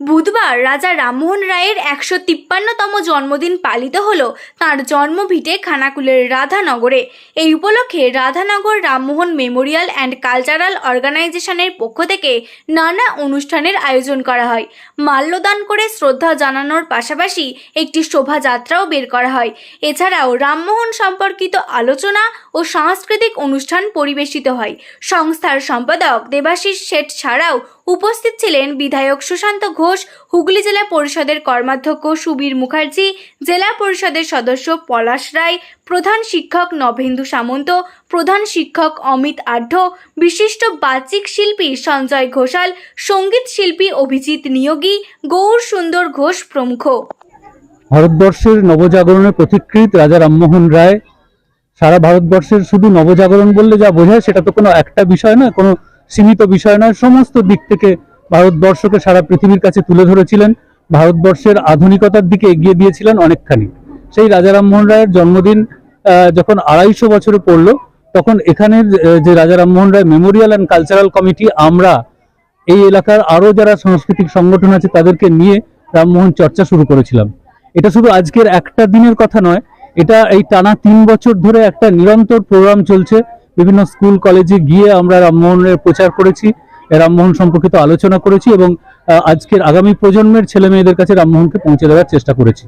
বুধবার রাজা রামমোহন রায়ের একশো তিপ্পান্নতম জন্মদিন পালিত হল তাঁর জন্মভিটে খানাকুলের রাধানগরে। এই উপলক্ষে Radhanagar Rammohan memorial and cultural অর্গানাইজেশনের পক্ষ থেকে নানা অনুষ্ঠানের আয়োজন করা হয়। মাল্যদান করে শ্রদ্ধা জানানোর পাশাপাশি একটি শোভাযাত্রাও বের করা হয়। এছাড়াও রামমোহন সম্পর্কিত আলোচনা ও সাংস্কৃতিক অনুষ্ঠান পরিবেশিত হয়। সংস্থার সম্পাদক দেবাশিস শেঠ ছাড়াও উপস্থিত ছিলেন বিধায়ক সুশান্ত ঘোষ, হুগলি জেলা পরিষদের কর্মাধ্যক্ষ সুবীর মুখার্জি, জেলা পরিষদের সদস্য পলাশ রায়, প্রধান শিক্ষক নভেন্দু সামন্ত, প্রধান শিক্ষক অমিত আঢ্য, বিশিষ্ট বাচিক শিল্পী সঞ্জয় ঘোষাল, সংগীত শিল্পী অভিজিৎ নিয়োগী, গৌর সুন্দর ঘোষ প্রমুখ। ভারতবর্ষের নবজাগরণের পথিকৃৎ রাজা রামমোহন রায় সারা ভারতবর্ষের শুধু নবজাগরণ বললে যা বোঝায় সেটা তো কোনো একটা বিষয় নয়, কোনো সীমিত বিষয় নয়, সমস্ত দিক থেকে ভারতবর্ষকে সারা পৃথিবীর কাছে তুলে ধরেছিলেন। ভারতবর্ষের আধুনিকতার দিকে এগিয়ে দিয়েছিলেন অনেকখানি। সেই রাজা রামমোহন রায়ের জন্মদিন যখন আড়াইশো বছরে পড়ল, তখন এখানের যে Raja Rammohan Roy memorial and cultural committee, আমরা এই এলাকার আরও যারা সাংস্কৃতিক সংগঠন আছে, তাদেরকে নিয়ে রামমোহন চর্চা শুরু করেছিলাম। এটা শুধু আজকের একটা দিনের কথা নয়, এটা এই টানা তিন বছর ধরে একটা নিরন্তর প্রোগ্রাম চলছে। বিভিন্ন স্কুল, কলেজে গিয়ে আমরা রামমোহনের প্রচার করেছি রামমোহন সম্পর্কিত আলোচনা করেছি এবং আজকের আগামী প্রজন্মের ছেলে মেয়েদের কাছে রামমোহনকে পৌঁছে দেওয়ার চেষ্টা করেছি।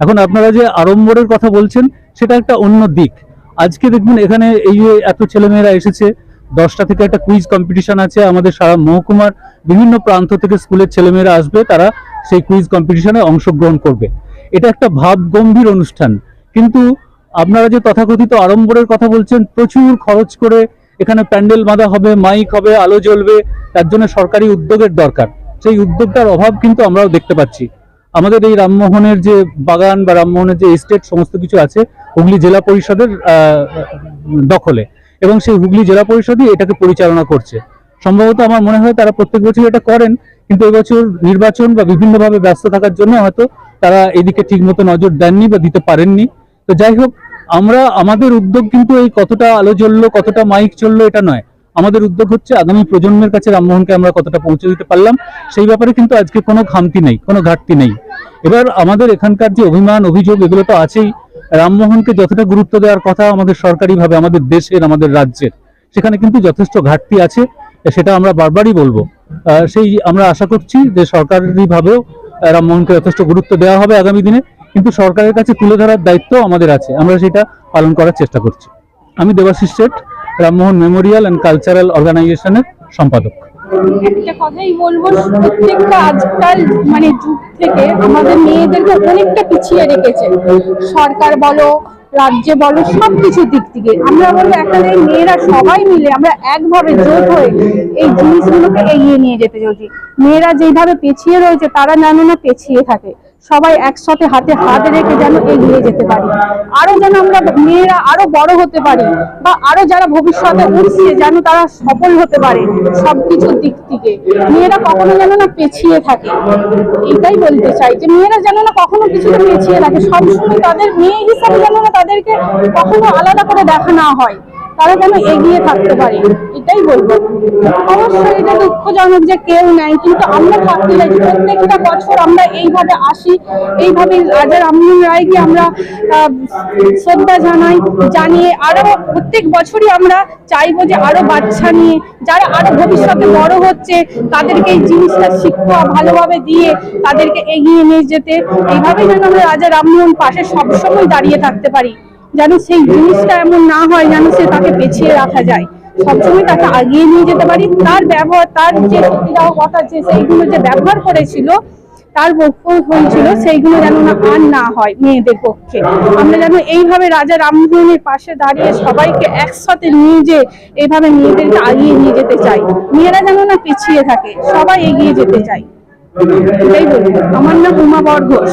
এখন আপনারা যে আড়ম্বরের কথা বলছেন, সেটা একটা অন্য দিক। আজকে দেখবেন এখানে এই যে এত ছেলেমেয়েরা এসেছে, দশটা থেকে একটা কুইজ কম্পিটিশন আছে, আমাদের সারা মহকুমার বিভিন্ন প্রান্ত থেকে স্কুলের ছেলেমেয়েরা আসবে, তারা সেই কুইজ কম্পিটিশনে অংশগ্রহণ করবে। এটা একটা ভাব গম্ভীর অনুষ্ঠান। কিন্তু আপনারা যে তথাকথিত আড়ম্বরের কথা বলছেন, প্রচুর খরচ করে এখানে প্যান্ডেল বাঁধা হবে, মাইক হবে, আলো জ্বলবে, তার জন্য সরকারি উদ্যোগের দরকার। সেই উদ্যোগটার অভাব কিন্তু আমরাও দেখতে পাচ্ছি। আমাদের এই রামমোহনের যে বাগান বা রামমোহনের যে এস্টেট সমস্ত কিছু আছে, হুগলি জেলা পরিষদের দখলে। এবং সেই হুগলি জেলা পরিষদই এটাকে পরিচালনা করছে। সম্ভবত আমার মনে হয় তারা প্রত্যেক বছর এটা করেন, কিন্তু এবছর নির্বাচন বা বিভিন্নভাবে ব্যস্ত থাকার জন্য হয়তো তারা এদিকে ঠিকমতো নজর দেননি বা দিতে পারেননি। তো যাই হোক আমরা, আমাদের উদ্যোগ কিন্তু এই কতটা আলো জ্বললো, কতটা মাইক চলল এটা নয়। আমাদের উদ্যোগ হচ্ছে আগামী প্রজন্মের কাছে রামমোহনকে আমরা কতটা পৌঁছে দিতে পারলাম, সেই ব্যাপারে কিন্তু আজকে কোনো খামতি নেই, কোনো ঘাটতি নেই। এবার আমাদের এখানকার যে অভিমান, অভিযোগ, এগুলো তো আছেই। রামমোহনকে যতটা গুরুত্ব দেওয়ার কথা আমাদের সরকারিভাবে, আমাদের দেশের, আমাদের রাজ্যের, সেখানে কিন্তু যথেষ্ট ঘাটতি আছে, সেটা আমরা বারবারই বলব। সেই আমরা আশা করছি যে সরকারিভাবেও রামমোহনকে যথেষ্ট গুরুত্ব দেওয়া হবে আগামী দিনে। কিন্তু সরকারের কাছে তুলে ধরার দায়িত্ব আমাদের আছে। আমরা সেটা পালন করার চেষ্টা করছি। আমি Debashis Sheth, Rammohan memorial and cultural অর্গানাইজেশনের সম্পাদক। একটা কথাই বলব, প্রত্যেকটা আজকাল মানে যুগ থেকে আমাদের মেয়েদেরকে অনেকটা পিছিয়ে রেখেছে। সরকার বলো, রাজ্যে বলো সব কিছুর দিক থেকে। আমরা বলব এখানে মেয়েরা সবাই মিলে আমরা একভাবে জোট হয়ে এই জিনিসগুলোকে এগিয়ে নিয়ে যেতে চলছি। মেয়েরা যেভাবে পেছিয়ে রয়েছে, তারা যেন না পেছিয়ে থাকে। সবাই একসাথে হাতে হাত রেখে যেন এগিয়ে যেতে পারি। আরও যেন আমরা মেয়েরা আরও বড় হতে পারি বা আরও যারা ভবিষ্যতে উঠছে যেন তারা সফল হতে পারে সবকিছুর দিক থেকে। মেয়েরা কখনো যেন না পেছিয়ে থাকে। এটাই বলতে চাই যে মেয়েরা যেন না কখনো কিছুতে পেছিয়ে থাকে। সবসময় তাদের মেয়ে হিসাবে যেন না তাদেরকে কখনো আলাদা করে দেখা না হয়। তারা যেন এগিয়ে থাকতে পারে। এটাই বলব। অবশ্যই এটা দুঃখজনক যে কেউ কিন্তু আমরা থাকতে চাই। যে প্রত্যেকটা বছর আমরা এইভাবে আসি, এইভাবে রাজা রামমোহন রায়কে আমরা শ্রদ্ধা জানাই, জানিয়ে প্রত্যেক বছরই আমরা চাইব যে আরও বাচ্চা নিয়ে, যারা আরও ভবিষ্যতে বড় হচ্ছে, তাদেরকে এই জিনিসটা শিক্ষা ভালোভাবে দিয়ে তাদেরকে এগিয়ে নিয়ে যেতে। এইভাবেই যেন আমরা রাজা রামমোহন পাশে সবসময় দাঁড়িয়ে থাকতে পারি, যেন সেই জিনিসটা এমন না হয় যেন সে তাকে পেছিয়ে রাখা যায়। সবসময় তাকে আগিয়ে নিয়ে যেতে পারি। তার ব্যবহার, তার যে সত্যিদাহ কথা যে সেইগুলো যে ব্যবহার করেছিল, তার বক্তব্য হয়েছিল, সেইগুলো যেন না, আর না হয় মেয়েদের পক্ষে। আমরা যেন এইভাবে রাজা রামমোহনের পাশে দাঁড়িয়ে সবাইকে একসাথে নিয়ে যে এইভাবে মেয়েদেরকে আগিয়ে নিয়ে যেতে চাই। মেয়েরা যেন না পিছিয়ে থাকে, সবাই এগিয়ে যেতে চাই। এটাই বলব আমার নাম উমা বর ঘোষ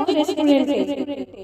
রেস্টুরেন্টে